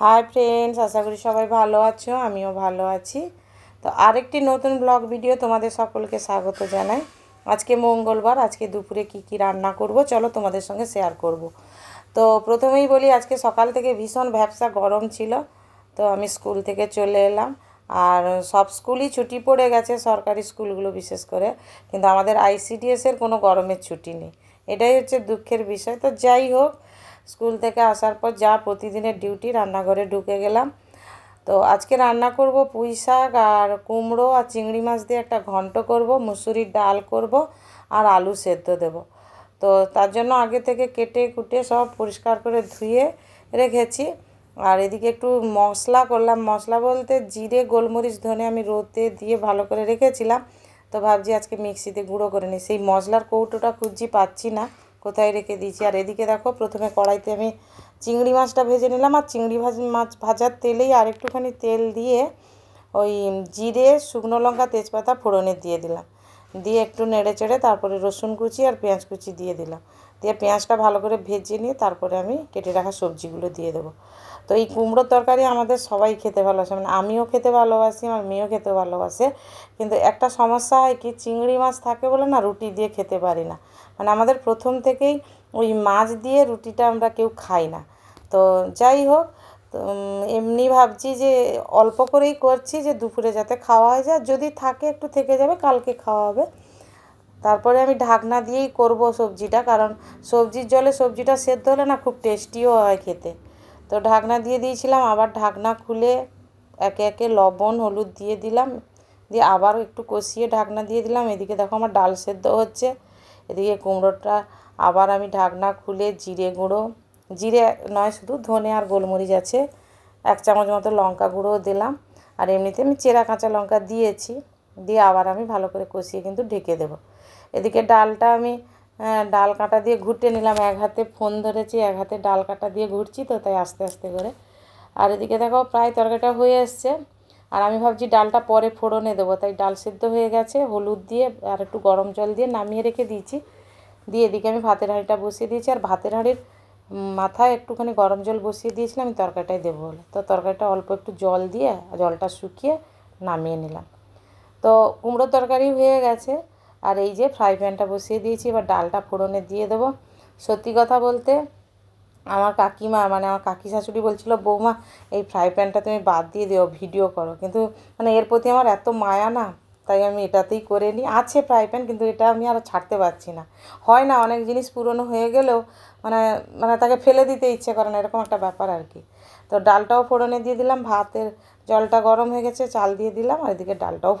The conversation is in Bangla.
হাই ফ্রেন্ডস আশা করি সবাই ভালো আছো, আমিও ভালো আছি। তো আরেকটি নতুন ব্লগ ভিডিও তোমাদের সকলকে স্বাগত জানাই। আজকে মঙ্গলবার, আজকে দুপুরে কি কি রান্না করব, চলো তোমাদের সঙ্গে শেয়ার করব। তো প্রথমেই বলি, আজকে সকাল থেকে ভীষণ ব্যবসা গরম ছিল, তো আমি স্কুল থেকে চলে এলাম। আর সব স্কুলই ছুটি পড়ে গেছে, সরকারি স্কুলগুলো বিশেষ করে। কিন্তু আমাদের আইসিডিএসের কোনো গরমের ছুটি নেই। এটাই হচ্ছে দুঃখের বিষয়। তো যাই হোক স্কুল থেকে আসার পর যা প্রতিদিনের ডিউটি, রান্নাঘরে ঢুকে গেলাম। তো আজকে রান্না করব পুঁই শাক আর কুমড়ো আর চিংড়ি মাছ দিয়ে একটা ঘন্ট করব, মুসুরির ডাল করব আর আলু সেদ্ধ দেব। তো তার জন্য আগে থেকে কেটে কুটে সব পরিষ্কার করে ধুয়ে রেখেছি। আর এদিকে একটু মশলা করলাম। মশলা বলতে জিরে, গোলমরিচ, ধনে আমি রোদে দিয়ে ভালো করে রেখেছিলাম। তো ভাবছি আজকে মিক্সিতে গুঁড়ো করে নিই। সেই মশলার কৌটোটা খুঁজছি, পাচ্ছি না। কোথায় রেখে দিয়েছি? আর এদিকে দেখো, প্রথমে কড়াইতে আমি চিংড়ি মাছটা ভেজে নিলাম, আর চিংড়ি ভাজ, মাছ ভাজার তেলেই আর একটুখানি তেল দিয়ে ওই জিরে, শুকনো লঙ্কা, তেজপাতা ফোড়নে দিয়ে দিলাম। দিয়ে একটু নেড়ে চেড়ে তারপরে রসুন কুচি আর পেঁয়াজ কুচি দিয়ে দিলাম। দিয়ে পেঁয়াজটা ভালো করে ভেজে নিয়ে তারপরে আমি কেটে রাখা সবজিগুলো দিয়ে দেবো। তো এই কুমড়োর তরকারি আমাদের সবাই খেতে ভালোবাসে মানে আমিও খেতে ভালোবাসি, আমার মেয়েও খেতে ভালোবাসে। কিন্তু একটা সমস্যা হয় কি, চিংড়ি মাছ থাকে বলে না রুটি দিয়ে খেতে পারি না। মানে আমাদের প্রথম থেকেই ওই মাছ দিয়ে রুটিটা আমরা কেউ খাই না। তো যাই হোক তো এমনি ভাবছি যে অল্প করেই করছি যে দুপুরে যাতে খাওয়া হয়ে যায়। যদি থাকে একটু থেকে যাবে, কালকে খাওয়া হবে। তারপরে আমি ঢাকনা দিয়েই করব সবজিটা, কারণ সবজির জলে সবজিটা সেদ্ধ হলে না খুব টেস্টিও হয় খেতে। তো ঢাকনা দিয়ে দিয়েছিলাম, আবার ঢাকনা খুলে একে একে লবণ, হলুদ দিয়ে দিলাম। দিয়ে আবার একটু কষিয়ে ঢাকনা দিয়ে দিলাম। এদিকে দেখো আমার ডাল সেদ্ধ হচ্ছে। এদিকে কুমড়োটা আবার আমি ঢাকনা খুলে জিরে গুঁড়ো জিরে নয়, শুধু ধনে আর গোলমরিচ আছে। এক চামচ মতো লঙ্কা গুঁড়োও দিলাম। আর এমনিতে আমি চেরা কাঁচা লঙ্কা দিয়েছি। দিয়ে আবার আমি ভালো করে কষিয়ে কিন্তু ঢেকে দেবো। এদিকে ডালটা আমি ডাল কাঁটা দিয়ে ঘুরতে নিলাম। এক হাতে ফোন ধরেছি, এক হাতে ডাল কাঁটা দিয়ে ঘুরছি তো, তাই আস্তে আস্তে করে। আর এদিকে দেখো, প্রায় তরকারিটা হয়ে এসছে। আর আমি ভাবছি ডালটা পরে ফোড়নে দেবো। তাই ডাল সেদ্ধ হয়ে গেছে। হলুদ দিয়ে আর একটু গরম জল দিয়ে নামিয়ে রেখে দিয়েছি। দিয়ে এদিকে আমি ভাতের হাঁড়িটা বসিয়ে দিয়েছি। আর ভাতের হাঁড়ির মাথায় একটুখানি গরম জল বসিয়ে দিয়েছিলাম, আমি তরকারিটাই দেবো বলে। তো তরকারিটা অল্প একটু জল দিয়ে, জলটা শুকিয়ে নামিয়ে নিলাম। তো কুমড়ো তরকারি হয়ে গেছে, আর এই যে ফ্রাই প্যানটা বসিয়ে দিয়েছি, এবার ডালটা ফোড়নে দিয়ে দেবো। সত্যি কথা বলতে, আমার কাকিমা মানে আমার কাকি শাশুড়ি বলছিল, বৌমা, এই ফ্রাই প্যানটা তুমি বাদ দিয়ে দিও, ভিডিও করো। কিন্তু মানে এর প্রতি আমার এত মায়া না তাই আমি এটাতেই করে নিই। আছে ফ্রাই প্যান কিন্তু এটা আমি আর ছাড়তে পারছি না। হয় না, অনেক জিনিস পুরনো হয়ে গেলেও মানে মানে তাকে ফেলে দিতে ইচ্ছে করে না, এরকম একটা ব্যাপার আর কি। তো ডালটাও ফোড়নে দিয়ে দিলাম, ভাতের জলটা গরম হয়ে গেছে, চাল দিয়ে দিলাম, আর এদিকে ডালটাও